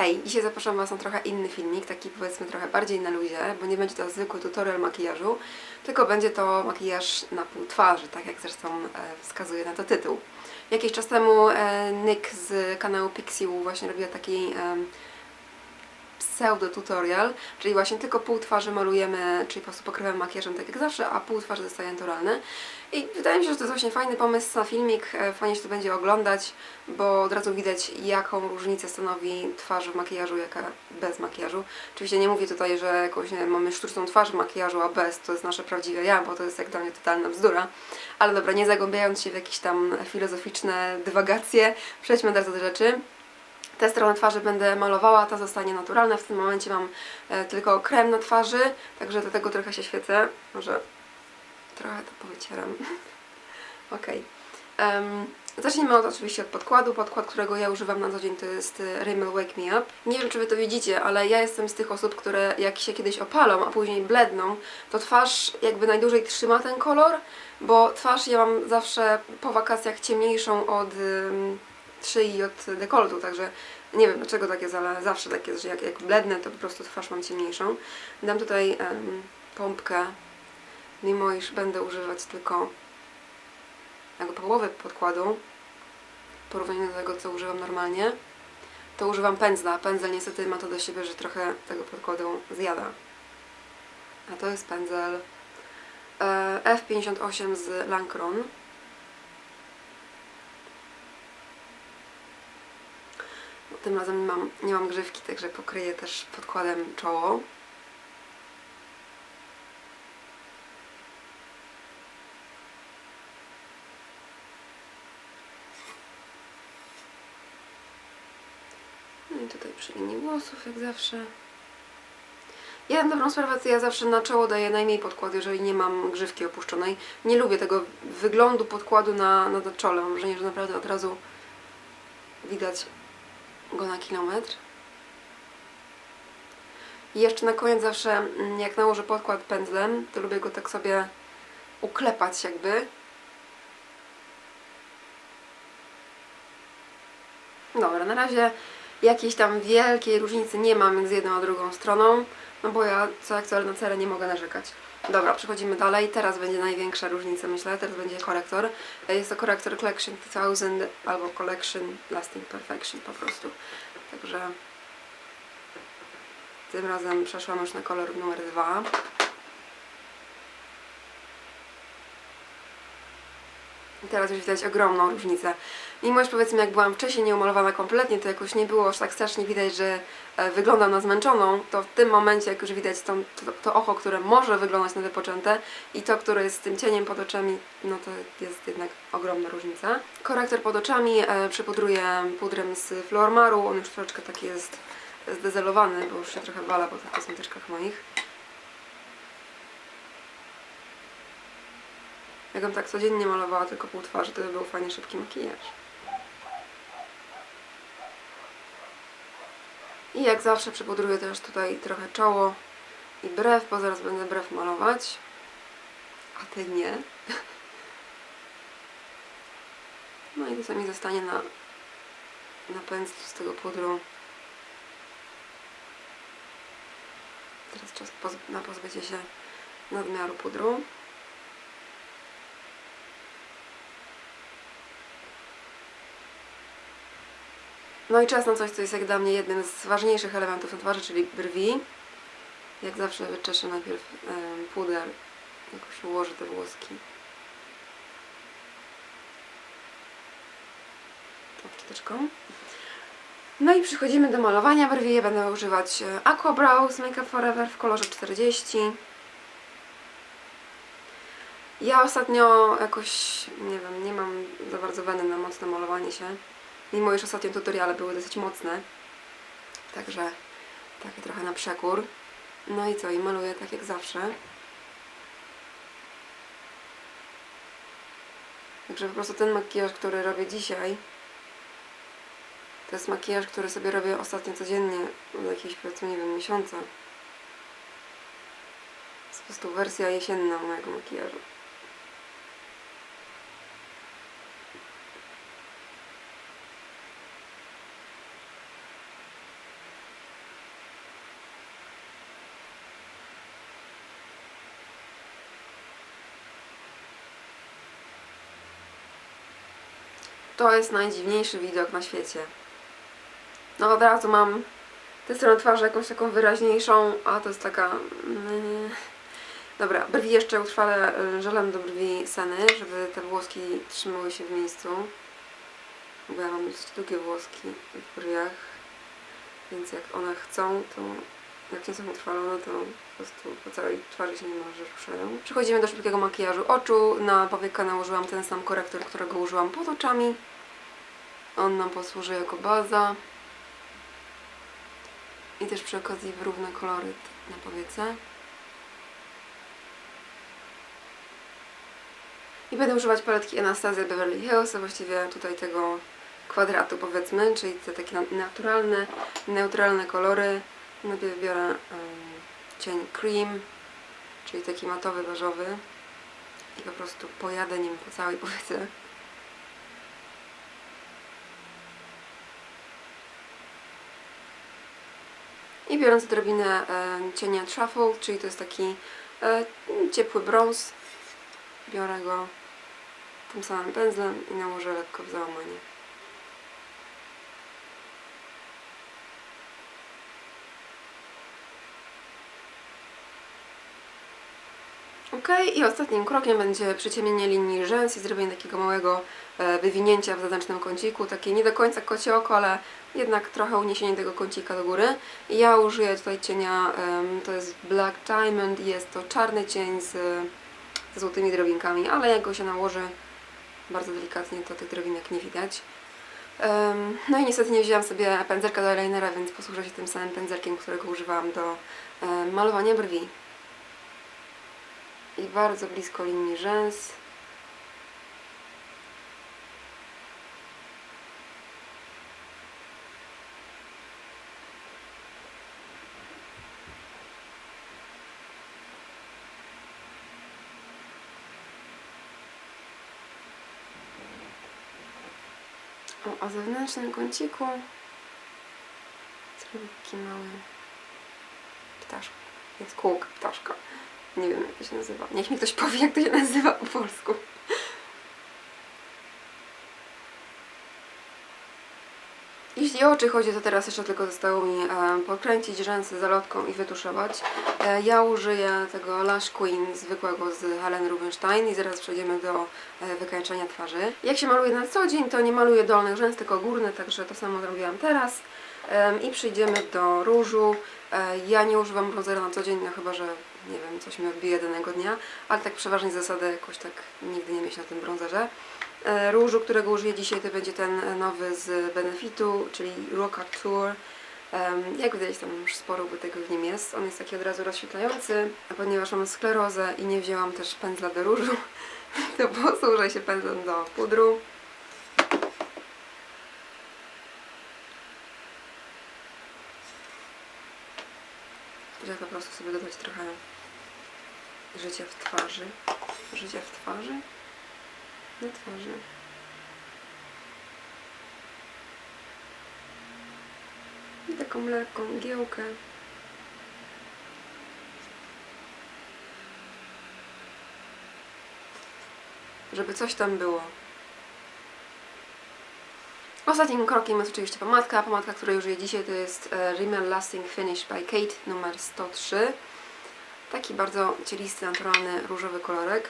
Hej, dzisiaj zapraszam Was na trochę inny filmik, taki powiedzmy trochę bardziej na luzie, bo nie będzie to zwykły tutorial makijażu, tylko będzie to makijaż na pół twarzy, tak jak zresztą e, wskazuje na to tytuł. Jakiś czas temu e, Nick z kanału Pixiu właśnie robiła taki pseudo-tutorial, czyli właśnie tylko pół twarzy malujemy, czyli po prostu pokrywamy makijażem tak jak zawsze, a pół twarzy zostaje naturalne. I wydaje mi się, że to jest właśnie fajny pomysł na filmik, e, fajnie się to będzie oglądać, bo od razu widać jaką różnicę stanowi twarz w makijażu, jaka bez makijażu. Oczywiście nie mówię tutaj, że jakąś, wiem, mamy sztuczną twarz w makijażu, a bez to jest nasze prawdziwe ja, bo to jest jak dla mnie totalna bzdura. Ale dobra, nie zagłębiając się w jakieś tam filozoficzne dywagacje, przejdźmy od razu do rzeczy. Tę stronę twarzy będę malowała, ta zostanie naturalna. W tym momencie mam e, tylko krem na twarzy, także do tego trochę się świecę. Może trochę to powycieram. Okej. Em, Zacznijmy od, oczywiście od podkładu. Podkład, którego ja używam na co dzień to jest e, Rimmel Wake Me Up. Nie wiem, czy Wy to widzicie, ale ja jestem z tych osób, które jak się kiedyś opalą, a później bledną, to twarz jakby najdłużej trzyma ten kolor, bo twarz ja mam zawsze po wakacjach ciemniejszą od ym, szyi od dekoltu, także nie wiem dlaczego tak jest, ale zawsze tak jest, że jak, jak blednę, to po prostu twarz mam ciemniejszą. Dam tutaj em, pompkę, mimo iż będę używać tylko jakby połowy podkładu w porównaniu do tego, co używam normalnie, to używam pędzla. Pędzel niestety ma to do siebie, że trochę tego podkładu zjada. A to jest pędzel e, F58 z Lancron. Tym razem nie mam, nie mam grzywki, także pokryję też podkładem czoło. No i tutaj przy linii włosów, jak zawsze. Ja na dobrą sprawę ja zawsze na czoło daję najmniej podkładu, jeżeli nie mam grzywki opuszczonej. Nie lubię tego wyglądu podkładu na, na czole. Mam wrażenie, że naprawdę od razu widać go na kilometr. I jeszcze na koniec zawsze, mm, jak nałożę podkład pędzlem, to lubię go tak sobie uklepać jakby. Dobra, na razie jakiejś tam wielkiej różnicy nie ma między jedną a drugą stroną, no bo ja co jak co na cerę nie mogę narzekać. Dobra, przechodzimy dalej. Teraz będzie największa różnica, myślę. Teraz będzie korektor. Jest to korektor Collection 2000 albo Collection Lasting Perfection po prostu. Także tym razem przeszłam już na kolor numer dwa. Teraz już widać ogromną różnicę. Mimo, że powiedzmy jak byłam wcześniej nieumalowana kompletnie, to jakoś nie było aż tak strasznie widać, że e, wyglądam na zmęczoną, to w tym momencie jak już widać to, to, oko, które może wyglądać na wypoczęte i to, które jest z tym cieniem pod oczami, no to jest jednak ogromna różnica. Korektor pod oczami e, przypudruję pudrem z Flormaru, on już troszeczkę taki jest zdezelowany, bo już się trochę wala po tych kosmetyczkach moich. Jakbym tak codziennie malowała tylko pół twarzy, to by był fajnie szybki makijaż. I jak zawsze przypudruję też tutaj trochę czoło i brew, bo zaraz będę brew malować. A ty nie. No i to co mi zostanie na, na pędzlu z tego pudru. Teraz czas na pozbycie się nadmiaru pudru. No i czas na coś, co jest jak dla mnie jednym z ważniejszych elementów twarzy, czyli brwi. Jak zawsze wyczeszę najpierw em, puder, jak już ułożę te włoski. Tą szczoteczką. No i przechodzimy do malowania brwi. Ja będę używać e, Aqua Brow z Make Up Forever w kolorze 40. Ja ostatnio jakoś, nie wiem, nie mam za bardzo weny na mocne malowanie się. Mimo iż ostatnio tutoriale były dosyć mocne. Także takie trochę na przekór. No i co? I maluję tak jak zawsze. Także po prostu ten makijaż, który robię dzisiaj, to jest makijaż, który sobie robię ostatnio codziennie od jakiegoś powiedzmy, nie wiem, miesiąca. To jest po prostu wersja jesienna mojego makijażu. To jest najdziwniejszy widok na świecie. No od razu mam tę stronę twarzy jakąś taką wyraźniejszą, a to jest taka... mm, Dobra, brwi jeszcze utrwalę y, żelem do brwi Seny, żeby te włoski trzymały się w miejscu. Bo ja mam dosyć długie włoski w brwiach, więc jak one chcą, to jak nie są utrwalone, to po prostu po całej twarzy się nie może ruszają. Przechodzimy do szybkiego makijażu oczu. Na powieka nałożyłam ten sam korektor, którego użyłam pod oczami. On nam posłuży jako baza. I też przy okazji wyrównę koloryt na powiece. I będę używać paletki Anastasia Beverly Hills, a właściwie tutaj tego kwadratu powiedzmy, czyli te takie na- naturalne, neutralne kolory. Najpierw biorę em, cień cream, czyli taki matowy, beżowy i po prostu pojadę nim po całej powiece. I biorąc odrobinę cienia truffle, czyli to jest taki ciepły brąz, biorę go tym samym pędzlem i nałożę lekko w załamanie. Ok, i ostatnim krokiem będzie przyciemnienie linii rzęs i zrobienie takiego małego e, wywinięcia w zaznacznym kąciku. Takie nie do końca kocie oko, ale jednak trochę uniesienie tego kącika do góry. Ja użyję tutaj cienia, to jest Black Diamond jest to czarny cień z, ze złotymi drobinkami, ale jak go się nałoży bardzo delikatnie, to tych drobinek nie widać. No i niestety nie wzięłam sobie pędzelka do eyelinera, więc posłużę się tym samym pędzelkiem, którego używałam do em, malowania brwi i bardzo blisko linii rzęs. O, a zewnętrznym kąciku zrobię taki mały ptaszek. Jest kółka ptaszka. Nie wiem jak to się nazywa. Niech mi ktoś powie jak to się nazywa po polsku. Jeśli o oczy chodzi, to teraz jeszcze tylko zostało mi e, podkręcić rzęsy zalotką i wytuszować. E, ja użyję tego Lash Queen zwykłego z Helen Rubinstein i zaraz przejdziemy do e, wykańczania twarzy. Jak się maluje na co dzień, to nie maluję dolnych rzęs, tylko górne, także to samo zrobiłam teraz. I przejdziemy do różu. Ja nie używam bronzera na co dzień, no chyba, że nie wiem, coś mi odbije danego dnia, ale tak przeważnie zasady jakoś tak nigdy nie myślę o tym bronzerze. E, Różu, którego użyję dzisiaj, to będzie ten nowy z Benefitu, czyli Rock Tour. Jak widać, tam już sporo tego w nim jest. On jest taki od razu rozświetlający, a ponieważ mam sklerozę i nie wzięłam też pędzla do różu, to posłużę się pędzlem do pudru. Żeby po prostu sobie dodać trochę życia w twarzy. Życia w twarzy? Na twarzy. I taką lekką mgiełkę. Żeby coś tam było. Ostatnim krokiem jest oczywiście pomadka. Pomadka, której użyję dzisiaj to jest e, Rimmel Lasting Finish by Kate numer 103. Taki bardzo cielisty, naturalny, różowy kolorek.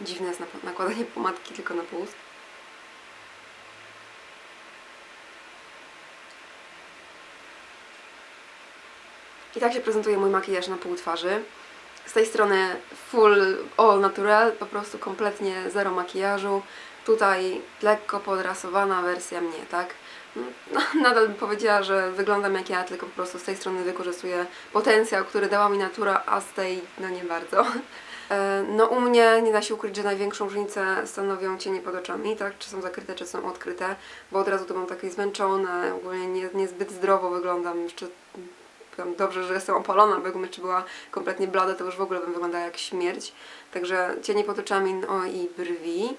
Dziwne jest nakładanie pomadki tylko na pust. I tak się prezentuje mój makijaż na pół twarzy. Tej strony full all natural, po prostu kompletnie zero makijażu. Tutaj lekko podrasowana wersja mnie, tak? No, nadal bym powiedziała, że wyglądam jak ja, tylko po prostu z tej strony wykorzystuję potencjał, który dała mi natura, a z tej no nie bardzo. E, No u mnie nie da się ukryć, że największą różnicę stanowią cienie pod oczami, tak? Czy są zakryte, czy są odkryte, bo od razu to mam takie zmęczone, ogólnie nie, niezbyt zdrowo wyglądam, jeszcze powiem, dobrze, że jestem opalona, bo jakbym czy była kompletnie blada, to już w ogóle bym wyglądała jak śmierć. Także cienie pod oczami, no i brwi.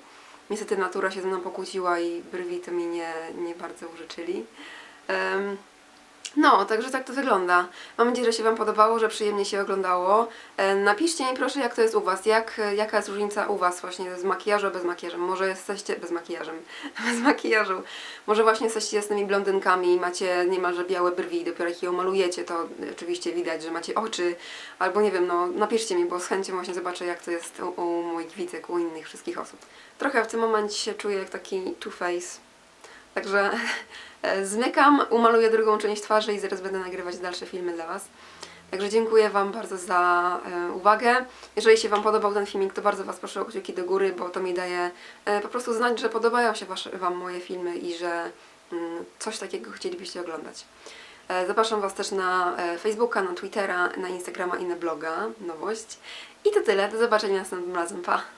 Niestety natura się ze mną pokłóciła i brwi to mi nie, nie bardzo użyczyli. Em, No, także tak to wygląda. Mam nadzieję, że się Wam podobało, że przyjemnie się oglądało. E, Napiszcie mi proszę, jak to jest u Was, jak, jaka jest różnica u Was właśnie z makijażu bez makijażu. Może jesteście bez makijażem, bez makijażu. Może właśnie jesteście jasnymi blondynkami, macie niemalże białe brwi, dopiero jak je malujecie, to oczywiście widać, że macie oczy. Albo nie wiem, no napiszcie mi, bo z chęcią właśnie zobaczę, jak to jest u, u moich widzek, u innych wszystkich osób. Trochę w tym momencie się czuję jak taki two-face. Także e, zmykam, umaluję drugą część twarzy i zaraz będę nagrywać dalsze filmy dla Was. Także dziękuję Wam bardzo za e, uwagę. Jeżeli się Wam podobał ten filmik, to bardzo Was proszę o kciuki do góry, bo to mi daje e, po prostu znać, że podobają się Wam moje filmy i że mm, coś takiego chcielibyście oglądać. E, Zapraszam Was też na e, Facebooka, na Twittera, na Instagrama i na bloga. Nowość. I to tyle. Do zobaczenia następnym razem. Pa!